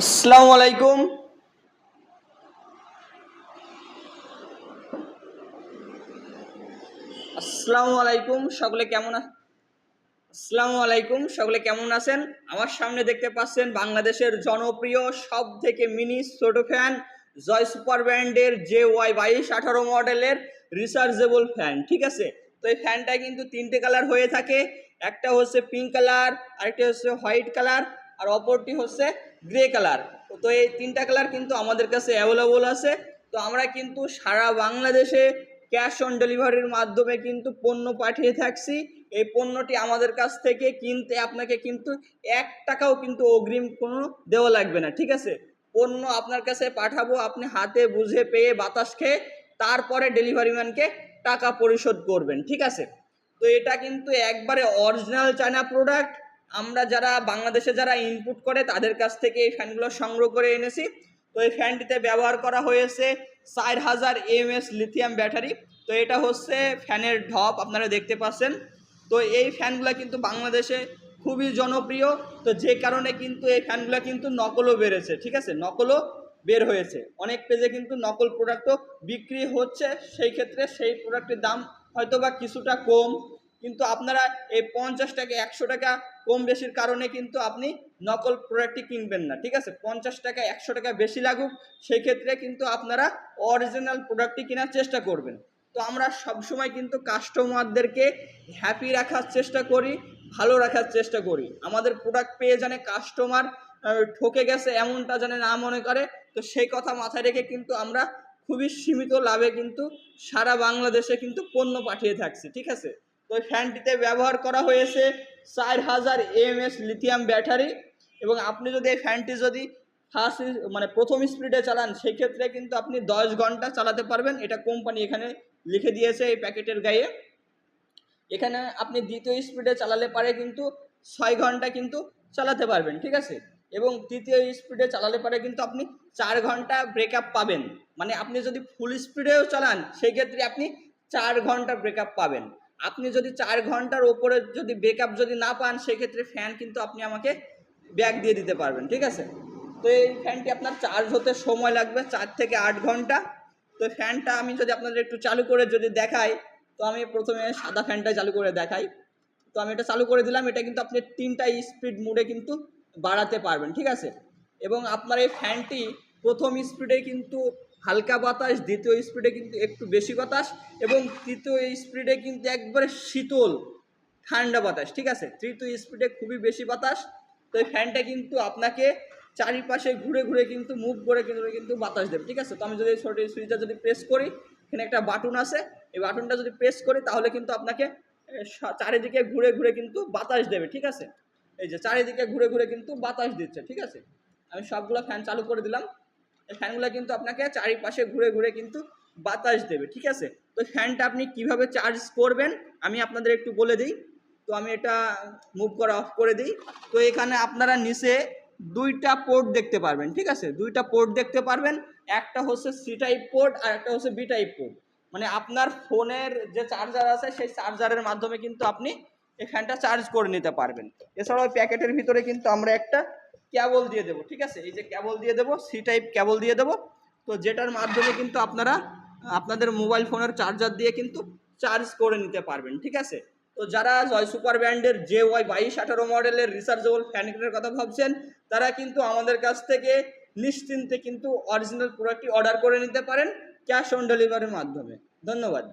আসসালামু আলাইকুম। আসসালামু আলাইকুম, সকলে কেমন আসসালামু আলাইকুম, সকলে কেমন আছেন? আমার সামনে দেখতে পাচ্ছেন বাংলাদেশের জনপ্রিয় সব থেকে মিনি ছোট ফ্যান জয় সুপার ব্র্যান্ডের জে ওয়াই বাইশ আঠারো মডেলের রিচার্জেবল ফ্যান ঠিক আছে? তো এই ফ্যানটা কিন্তু তিনটে কালার হয়ে থাকে। একটা হচ্ছে পিঙ্ক কালার আরেকটা হচ্ছে হোয়াইট কালার আর অপরটি হচ্ছে গ্রে কালার তো এই তিনটা কালার কিন্তু আমাদের কাছে অ্যাভেলেবল আছে। তো আমরা কিন্তু সারা বাংলাদেশে ক্যাশ অন ডেলিভারির মাধ্যমে কিন্তু পণ্য পাঠিয়ে থাকছি। এই পণ্যটি আমাদের কাছ থেকে কিনতে আপনাকে কিন্তু এক টাকাও কিন্তু অগ্রিম কোনো দেওয়া লাগবে না, ঠিক আছে? পণ্য আপনার কাছে পাঠাবো, আপনি হাতে বুঝে পেয়ে বাতাস খেয়ে তারপরে ডেলিভারি ম্যানকে টাকা পরিশোধ করবেন, ঠিক আছে? তো এটা কিন্তু একবারে অরিজিনাল চায়না প্রোডাক্ট আমরা যারা বাংলাদেশে যারা ইনপুট করে, তাদের কাছ থেকে এই ফ্যানগুলো সংগ্রহ করে এনেছি। তো এই ফ্যানটিতে ব্যবহার করা হয়েছে চার হাজার এমএস লিথিয়াম ব্যাটারি তো এটা হচ্ছে ফ্যানের ঢপ, আপনারা দেখতে পাচ্ছেন। তো এই ফ্যানগুলো কিন্তু বাংলাদেশে খুবই জনপ্রিয়। তো যে কারণে কিন্তু এই ফ্যানগুলো কিন্তু নকলও বেড়েছে, ঠিক আছে? নকলও বের হয়েছে। অনেক পেজে কিন্তু নকল প্রোডাক্টও বিক্রি হচ্ছে। সেই ক্ষেত্রে সেই প্রোডাক্টের দাম হয়তো বা কিছুটা কম। কিন্তু আপনারা এই পঞ্চাশ টাকা, একশো টাকা কম বেশির কারণে কিন্তু আপনি নকল প্রোডাক্টটি কিনবেন না, ঠিক আছে? পঞ্চাশ টাকা, একশো টাকা বেশি লাগুক সেই ক্ষেত্রে কিন্তু আপনারা অরিজিনাল প্রোডাক্টটি কেনার চেষ্টা করবেন। তো আমরা সবসময় কিন্তু কাস্টমারদেরকে হ্যাপি রাখার চেষ্টা করি, ভালো রাখার চেষ্টা করি। আমাদের প্রোডাক্ট পেয়ে জানে কাস্টমার ঠকে গেছে এমনটা জানে না মনে করে, তো সেই কথা মাথায় রেখে কিন্তু আমরা খুবই সীমিত লাভে কিন্তু সারা বাংলাদেশে কিন্তু পণ্য পাঠিয়ে থাকছি, ঠিক আছে? তো ফ্যানটিতে ব্যবহার করা হয়েছে চার হাজার এমএস লিথিয়াম ব্যাটারি এবং আপনি যদি এই ফ্যানটি যদি ফার্স্ট মানে প্রথম স্পিডে চালান সেই ক্ষেত্রে কিন্তু আপনি দশ ঘণ্টা চালাতে পারবেন। এটা কোম্পানি এখানে লিখে দিয়েছে এই প্যাকেটের গায়ে। এখানে আপনি দ্বিতীয় স্পিডে চালালে পারে কিন্তু ছয় ঘণ্টা কিন্তু চালাতে পারবেন, ঠিক আছে? এবং তৃতীয় স্পিডে চালালে পারে কিন্তু আপনি চার ঘণ্টা ব্রেকআপ পাবেন। মানে আপনি যদি ফুল স্পিডেও চালান সেই ক্ষেত্রে আপনি চার ঘণ্টা ব্রেকআপ পাবেন। আপনি যদি চার ঘণ্টার ওপরে যদি ব্রেকআপ যদি না পান, সেক্ষেত্রে ফ্যান কিন্তু আপনি আমাকে ব্যাক দিয়ে দিতে পারবেন, ঠিক আছে? তো এই ফ্যানটি আপনার চার্জ হতে সময় লাগবে চার থেকে আট ঘণ্টা। তো ফ্যানটা আমি যদি আপনাদের একটু চালু করে যদি দেখাই, তো আমি প্রথমে সাদা ফ্যানটা চালু করে দেখাই। তো আমি এটা চালু করে দিলাম, এটা কিন্তু আপনি তিনটা স্পিড মোডে কিন্তু বাড়াতে পারবেন, ঠিক আছে? এবং আপনার এই ফ্যানটি প্রথম স্পিডে কিন্তু হালকা বাতাস, দ্বিতীয় স্পিডে কিন্তু একটু বেশি বাতাস এবং তৃতীয় স্পিডে কিন্তু একবারে শীতল, ঠান্ডা বাতাস, ঠিক আছে? তৃতীয় স্পিডে খুবই বেশি বাতাস, তো এই ফ্যানটা কিন্তু আপনাকে চারিপাশে ঘুরে ঘুরে কিন্তু মুভ করে কিন্তু কিন্তু বাতাস দেবে, ঠিক আছে? তো আমি যদি ছোটো সুইচটা যদি প্রেস করি, এখানে একটা বাটন আছে, এই বাটনটা যদি প্রেস করি, তাহলে কিন্তু আপনাকে চারিদিকে ঘুরে ঘুরে কিন্তু বাতাস দেবে, ঠিক আছে? এই যে চারিদিকে ঘুরে ঘুরে কিন্তু বাতাস দিচ্ছে, ঠিক আছে? আমি সবগুলো ফ্যান চালু করে দিলাম। ফ্যানগুলো কিন্তু আপনাকে চারিপাশে ঘুরে ঘুরে কিন্তু বাতাস দেবে, ঠিক আছে? তো ফ্যানটা আপনি কীভাবে চার্জ করবেন আমি আপনাদের একটু বলে দিই। তো আমি এটা মুভ করা অফ করে দিই। তো এখানে আপনারা নিচে দুইটা পোর্ট দেখতে পারবেন, ঠিক আছে? দুইটা পোর্ট দেখতে পারবেন। একটা হচ্ছে সি টাইপ পোর্ট আর একটা হচ্ছে বি টাইপ পোর্ট মানে আপনার ফোনের যে চার্জার আছে, সেই চার্জারের মাধ্যমে কিন্তু আপনি এই ফ্যানটা চার্জ করে নিতে পারবেন। এছাড়াও প্যাকেটের ভিতরে কিন্তু আমরা একটা ক্যাবল দিয়ে দেবো, ঠিক আছে? এই যে ক্যাবল দিয়ে দেবো সি টাইপ ক্যাবল দিয়ে দেবো। তো যেটার মাধ্যমে কিন্তু আপনারা, আপনাদের মোবাইল ফোনের চার্জার দিয়ে কিন্তু চার্জ করে নিতে পারবেন, ঠিক আছে? তো যারা জয় সুপার ব্র্যান্ডের জে ওয়াই বাইশ আঠারো মডেলের রিচার্জেবল ফ্যান কেনার কথা ভাবছেন, তারা কিন্তু আমাদের কাছ থেকে নিশ্চিন্তে কিন্তু অরিজিনাল প্রোডাক্টটি অর্ডার করে নিতে পারেন ক্যাশ অন ডেলিভারির মাধ্যমে। ধন্যবাদ।